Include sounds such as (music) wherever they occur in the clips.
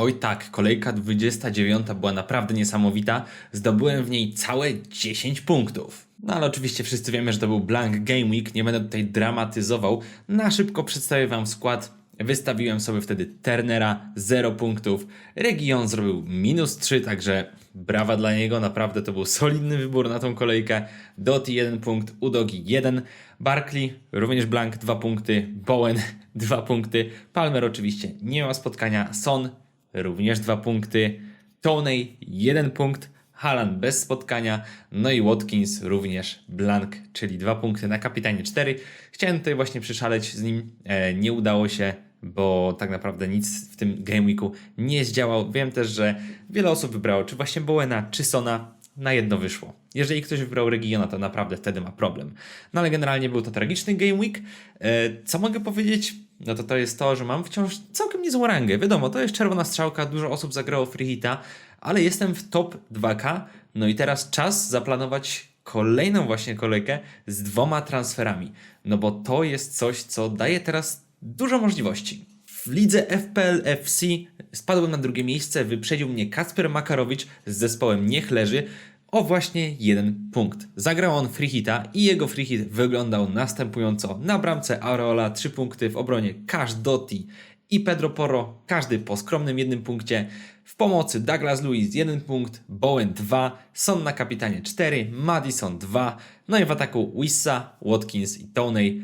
Oj tak, kolejka 29 była naprawdę niesamowita. Zdobyłem w niej całe 10 punktów. No ale oczywiście wszyscy wiemy, że to był blank game week, nie będę tutaj dramatyzował. Na szybko przedstawię wam skład. Wystawiłem sobie wtedy Turnera 0 punktów. Region zrobił minus 3, także brawa dla niego. Naprawdę to był solidny wybór na tą kolejkę. Doty 1 punkt, Udogi 1, Barkley również blank 2 punkty, Bowen (laughs) 2 punkty, Palmer oczywiście nie ma spotkania, Son również 2 punkty, Toney 1 punkt, Haaland bez spotkania, no i Watkins również blank, czyli 2 punkty na kapitanie 4. Chciałem tutaj właśnie przyszaleć z nim, e, nie udało się, bo tak naprawdę nic w tym Game Weeku nie zdziałał. Wiem też, że wiele osób wybrało czy właśnie Bowena, czy Sona, na jedno wyszło. Jeżeli ktoś wybrał Regiona, to naprawdę wtedy ma problem. No ale generalnie był to tragiczny Game Week. E, Co mogę powiedzieć? No to to jest to, że mam wciąż całkiem niezłą rangę. Wiadomo, to jest czerwona strzałka, dużo osób zagrało free hita, ale jestem w top 2K. No i teraz czas zaplanować kolejną właśnie kolejkę z dwoma transferami. No bo to jest coś, co daje teraz dużo możliwości. W lidze FPL FC spadłem na drugie miejsce, wyprzedził mnie Kacper Makarowicz z zespołem Niech Leży o właśnie jeden punkt. Zagrał on free hita i jego free hit wyglądał następująco. Na bramce Areola 3 punkty, w obronie Cash Dotti i Pedro Porro, każdy po skromnym jednym punkcie. W pomocy Douglas Lewis 1 punkt, Bowen 2, Son na kapitanie 4, Madison 2, no i w ataku Wissa, Watkins i Toney.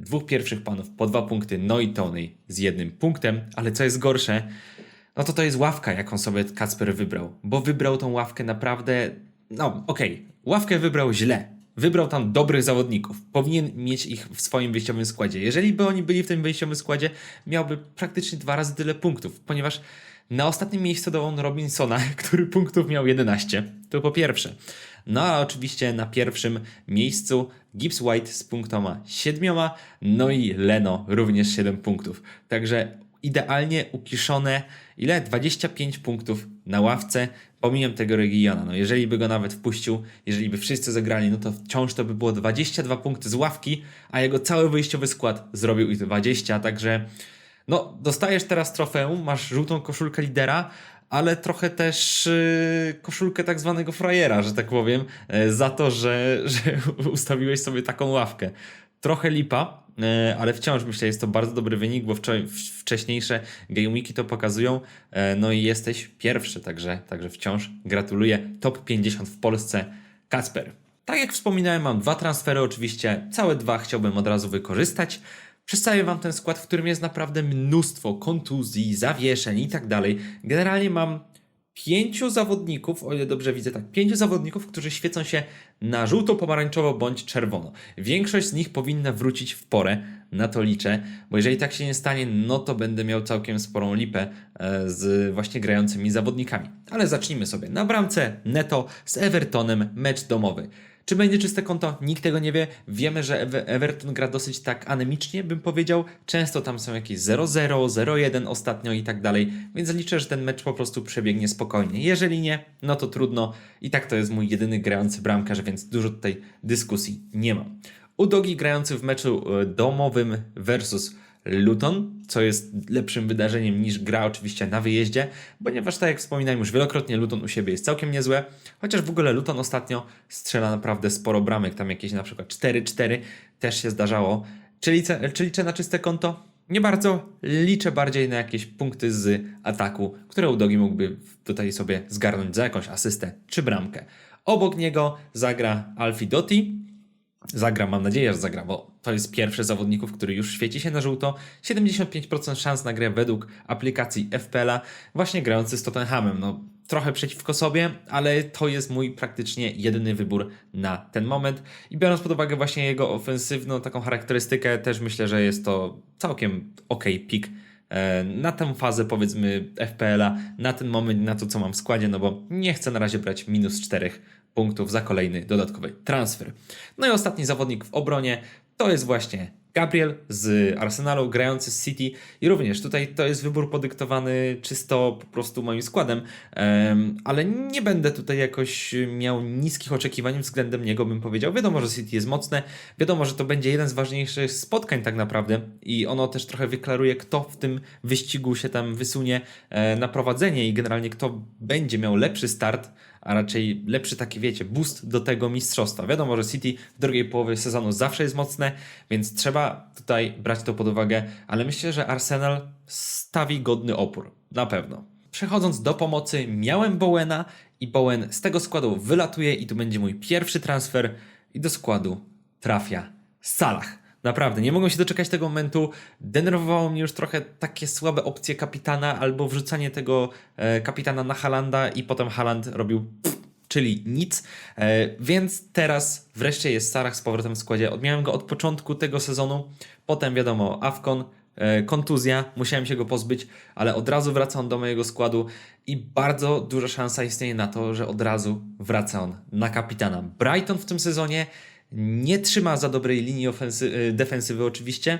Dwóch pierwszych panów po dwa punkty, no i Toney z jednym punktem, ale co jest gorsze, no to to jest ławka, jaką sobie Kacper wybrał, bo wybrał tą ławkę naprawdę, no okej, ławkę wybrał źle. Wybrał tam dobrych zawodników. Powinien mieć ich w swoim wyjściowym składzie. Jeżeli by oni byli w tym wyjściowym składzie, miałby praktycznie dwa razy tyle punktów, ponieważ na ostatnim miejscu dał on Robinsona, (laughs) który punktów miał 11. To po pierwsze. No a oczywiście na pierwszym miejscu Gibbs White z punktoma 7, no i Leno również 7 punktów. Także idealnie ukiszone, ile? 25 punktów na ławce, pomijam tego regiona. No jeżeli by go nawet wpuścił, jeżeli by wszyscy zagrali, no to wciąż to by było 22 punkty z ławki, a jego cały wyjściowy skład zrobił ich 20, także no dostajesz teraz trofeum, masz żółtą koszulkę lidera, ale trochę też yy, koszulkę tak zwanego frajera, że tak powiem, yy, za to, że, że (laughs) ustawiłeś sobie taką ławkę. Trochę lipa, ale wciąż myślę, jest to bardzo dobry wynik, bo wcześniejsze Game Weeki to pokazują. Yy, no i jesteś pierwszy, także, także wciąż gratuluję. Top 50 w Polsce, Kacper. Tak jak wspominałem, mam dwa transfery, oczywiście całe dwa chciałbym od razu wykorzystać. Przedstawię Wam ten skład, w którym jest naprawdę mnóstwo kontuzji, zawieszeń i tak dalej. Generalnie mam pięciu zawodników, o ile dobrze widzę, tak, pięciu zawodników, którzy świecą się na żółto, pomarańczowo bądź czerwono. Większość z nich powinna wrócić w porę, na to liczę, bo jeżeli tak się nie stanie, no to będę miał całkiem sporą lipę e, z właśnie grającymi zawodnikami. Ale zacznijmy sobie. Na bramce Neto z Evertonem, mecz domowy. Czy będzie czyste konto? Nikt tego nie wie. Wiemy, że Everton gra dosyć tak anemicznie, bym powiedział. Często tam są jakieś 0-0, 0-1 ostatnio i tak dalej, więc liczę, że ten mecz po prostu przebiegnie spokojnie. Jeżeli nie, no to trudno. I tak to jest mój jedyny grający bramkarz, więc dużo tutaj dyskusji nie mam. Udogi grający w meczu e, domowym versus Luton, co jest lepszym wydarzeniem niż gra oczywiście na wyjeździe, ponieważ tak jak wspominałem już wielokrotnie, Luton u siebie jest całkiem niezłe, chociaż w ogóle Luton ostatnio strzela naprawdę sporo bramek, tam jakieś na przykład 4-4 też się zdarzało. Czy liczę, czy liczę na czyste konto? Nie bardzo, liczę bardziej na jakieś punkty z ataku, które Udogi mógłby tutaj sobie zgarnąć za jakąś asystę czy bramkę. Obok niego zagra Alfie Dotti, zagra, mam nadzieję, że zagra, bo to jest pierwszy zawodników, który już świeci się na żółto. 75% szans na grę według aplikacji FPL-a, właśnie grający z Tottenhamem. No, trochę przeciwko sobie, ale to jest mój praktycznie jedyny wybór na ten moment. I biorąc pod uwagę właśnie jego ofensywną taką charakterystykę, też myślę, że jest to całkiem ok pik e, na tę fazę powiedzmy FPL-a, na ten moment, na to co mam w składzie, no bo nie chcę na razie brać minus 4 punktów za kolejny dodatkowy transfer. No i ostatni zawodnik w obronie to jest właśnie Gabriel z Arsenalu, grający z City i również tutaj to jest wybór podyktowany czysto po prostu moim składem, em, ale nie będę tutaj jakoś miał niskich oczekiwań względem niego, bym powiedział. Wiadomo, że City jest mocne, wiadomo, że to będzie jeden z ważniejszych spotkań tak naprawdę i ono też trochę wyklaruje, kto w tym wyścigu się tam wysunie e, na prowadzenie i generalnie kto będzie miał lepszy start, a raczej lepszy taki, wiecie, boost do tego mistrzostwa. Wiadomo, że City w drugiej połowie sezonu zawsze jest mocne, więc trzeba tutaj brać to pod uwagę, ale myślę, że Arsenal stawi godny opór. Na pewno. Przechodząc do pomocy, miałem Bowena i Bowen z tego składu wylatuje i tu będzie mój pierwszy transfer i do składu trafia Salah. Naprawdę, nie mogłem się doczekać tego momentu. Denerwowało mnie już trochę takie słabe opcje kapitana albo wrzucanie tego e, kapitana na Halanda i potem Haland robił pff, czyli nic. E, więc teraz wreszcie jest Salah z powrotem w składzie. Miałem go od początku tego sezonu, potem wiadomo, Afkon, e, kontuzja, musiałem się go pozbyć, ale od razu wraca on do mojego składu i bardzo duża szansa istnieje na to, że od razu wraca on na kapitana. Brighton w tym sezonie nie trzyma za dobrej linii ofensy- y, defensywy oczywiście.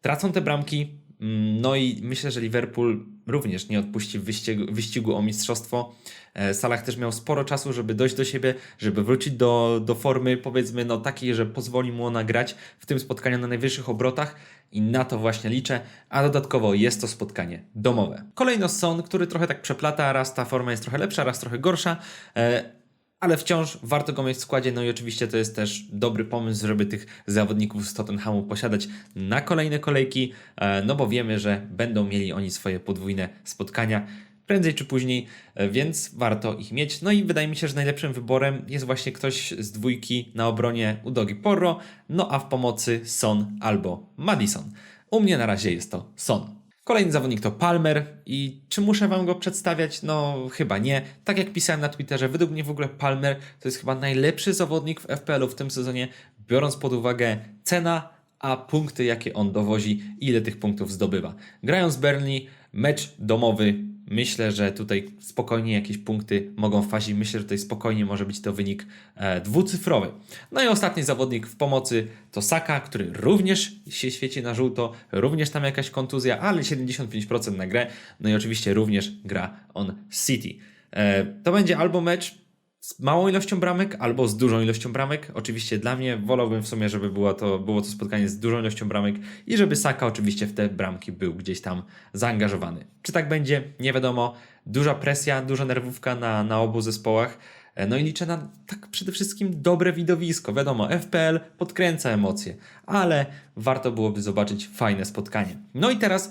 Tracą te bramki, mm, no i myślę, że Liverpool również nie odpuści wyścigu, wyścigu o mistrzostwo. E, Salah też miał sporo czasu, żeby dojść do siebie, żeby wrócić do, do formy, powiedzmy, no takiej, że pozwoli mu ona grać w tym spotkaniu na najwyższych obrotach i na to właśnie liczę, a dodatkowo jest to spotkanie domowe. Kolejno Son, który trochę tak przeplata, raz ta forma jest trochę lepsza, raz trochę gorsza, e, ale wciąż warto go mieć w składzie. No i oczywiście to jest też dobry pomysł, żeby tych zawodników z Tottenhamu posiadać na kolejne kolejki, e, no bo wiemy, że będą mieli oni swoje podwójne spotkania prędzej czy później, e, więc warto ich mieć. No i wydaje mi się, że najlepszym wyborem jest właśnie ktoś z dwójki na obronie Udogi Porro, no a w pomocy Son albo Madison. U mnie na razie jest to Son. Kolejny zawodnik to Palmer i czy muszę wam go przedstawiać? No chyba nie. Tak jak pisałem na Twitterze, według mnie w ogóle Palmer to jest chyba najlepszy zawodnik w FPL-u w tym sezonie, biorąc pod uwagę cena, a punkty jakie on dowozi, ile tych punktów zdobywa. Grając Burnley, mecz domowy, myślę, że tutaj spokojnie jakieś punkty mogą wpaść myślę, że tutaj spokojnie może być to wynik e, dwucyfrowy. No i ostatni zawodnik w pomocy to Saka, który również się świeci na żółto, również tam jakaś kontuzja, ale 75% na grę, no i oczywiście również gra on City. E, to będzie albo mecz z małą ilością bramek albo z dużą ilością bramek. Oczywiście dla mnie wolałbym w sumie, żeby było to, było to spotkanie z dużą ilością bramek i żeby Saka oczywiście w te bramki był gdzieś tam zaangażowany. Czy tak będzie? Nie wiadomo. Duża presja, duża nerwówka na, na obu zespołach. E, No i liczę na tak przede wszystkim dobre widowisko. Wiadomo, FPL podkręca emocje, ale warto byłoby zobaczyć fajne spotkanie. No i teraz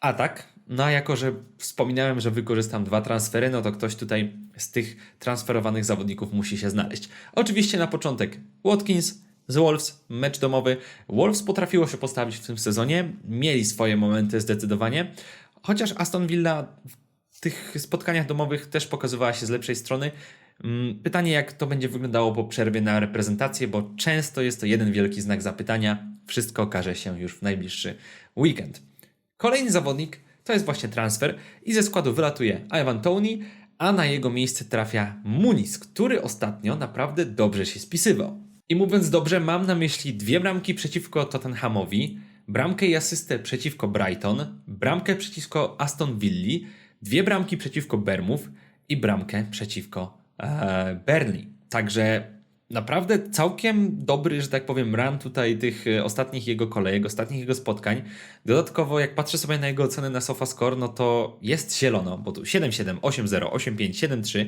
atak. No a jako, że wspominałem, że wykorzystam dwa transfery, no to ktoś tutaj z tych transferowanych zawodników musi się znaleźć. Oczywiście na początek Watkins z Wolves, mecz domowy. Wolves potrafiło się postawić w tym sezonie, mieli swoje momenty zdecydowanie, chociaż Aston Villa w tych spotkaniach domowych też pokazywała się z lepszej strony. Mm, Pytanie, jak to będzie wyglądało po przerwie na reprezentację, bo często jest to jeden wielki znak zapytania. Wszystko okaże się już w najbliższy weekend. Kolejny zawodnik to jest właśnie transfer i ze składu wylatuje Ivan Tony, a na jego miejsce trafia Muniz, który ostatnio naprawdę dobrze się spisywał. I mówiąc dobrze, mam na myśli dwie bramki przeciwko Tottenhamowi, bramkę i asystę przeciwko Brighton, bramkę przeciwko Aston Villa, dwie bramki przeciwko Bermów i bramkę przeciwko e, Burnley. Także naprawdę całkiem dobry, że tak powiem, run tutaj tych e, ostatnich jego kolejek, ostatnich jego spotkań. Dodatkowo, jak patrzę sobie na jego oceny na SofaScore, no to jest zielono, bo tu 7-7, 8-0, 8-5, 7-3.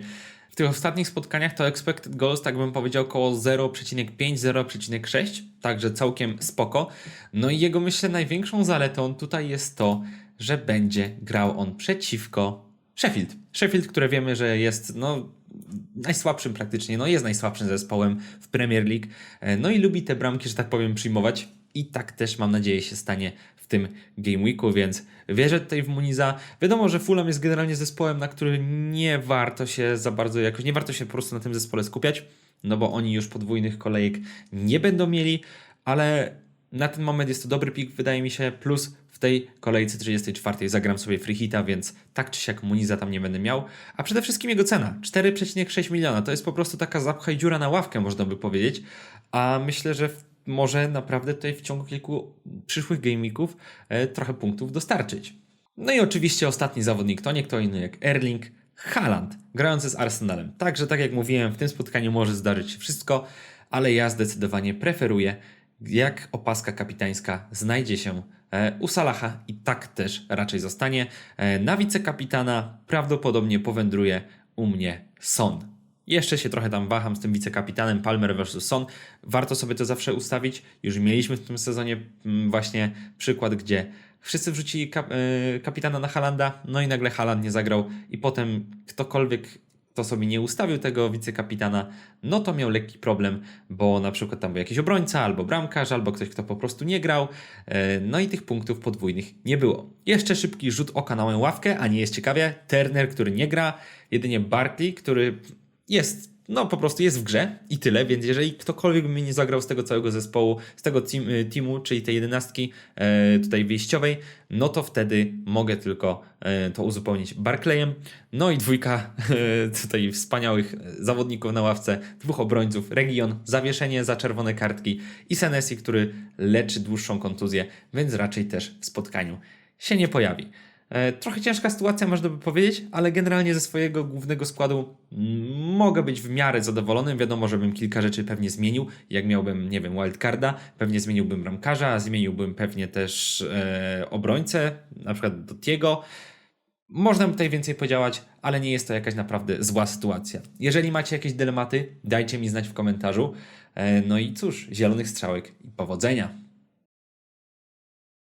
W tych ostatnich spotkaniach to expected goals, tak bym powiedział, około 0,5, 0,6, także całkiem spoko. No i jego, myślę, największą zaletą tutaj jest to, że będzie grał on przeciwko Sheffield. Sheffield, które wiemy, że jest no, najsłabszym praktycznie, no jest najsłabszym zespołem w Premier League. E, No i lubi te bramki, że tak powiem, przyjmować. I tak też mam nadzieję się stanie w tym Game Weeku, więc wierzę tutaj w Muniza. Wiadomo, że Fulham jest generalnie zespołem, na który nie warto się za bardzo jakoś, nie warto się po prostu na tym zespole skupiać, no bo oni już podwójnych kolejek nie będą mieli, ale na ten moment jest to dobry pik, wydaje mi się, plus w tej kolejce 34 zagram sobie free hita, więc tak czy siak Muniza tam nie będę miał. A przede wszystkim jego cena 4,6 miliona to jest po prostu taka zapchaj dziura na ławkę, można by powiedzieć. A myślę, że może naprawdę tutaj w ciągu kilku przyszłych gameweeków e, trochę punktów dostarczyć. No i oczywiście ostatni zawodnik to nie kto inny jak Erling Haaland, grający z Arsenalem. Także tak jak mówiłem, w tym spotkaniu może zdarzyć się wszystko, ale ja zdecydowanie preferuję, jak opaska kapitańska znajdzie się e, u Salaha i tak też raczej zostanie. E, Na wicekapitana prawdopodobnie powędruje u mnie Son. Jeszcze się trochę tam waham z tym wicekapitanem Palmer versus Son. Warto sobie to zawsze ustawić. Już mieliśmy w tym sezonie mm, właśnie przykład, gdzie wszyscy wrzucili kap, e, kapitana na Halanda, no i nagle Haland nie zagrał i potem ktokolwiek kto sobie nie ustawił tego wicekapitana, no to miał lekki problem, bo na przykład tam był jakiś obrońca, albo bramkarz, albo ktoś, kto po prostu nie grał, e, no i tych punktów podwójnych nie było. Jeszcze szybki rzut oka na moją ławkę, a nie jest ciekawie, Turner, który nie gra, jedynie Barkley, który jest, no po prostu jest w grze i tyle, więc jeżeli ktokolwiek by mi nie zagrał z tego całego zespołu, z tego team, y, teamu, czyli tej jedenastki e, tutaj wyjściowej, no to wtedy mogę tylko e, to uzupełnić Barclayem. No i dwójka (laughs) e, tutaj wspaniałych zawodników na ławce, dwóch obrońców, Region, zawieszenie za czerwone kartki i Senesi, który leczy dłuższą kontuzję, więc raczej też w spotkaniu się nie pojawi. E, Trochę ciężka sytuacja, można by powiedzieć, ale generalnie ze swojego głównego składu mogę być w miarę zadowolony. Wiadomo, że bym kilka rzeczy pewnie zmienił. Jak miałbym, nie wiem, wildcarda, pewnie zmieniłbym bramkarza, zmieniłbym pewnie też e, obrońcę, na przykład Dotiego. Można tutaj więcej podziałać, ale nie jest to jakaś naprawdę zła sytuacja. Jeżeli macie jakieś dylematy, dajcie mi znać w komentarzu. E, No i cóż, zielonych strzałek i powodzenia.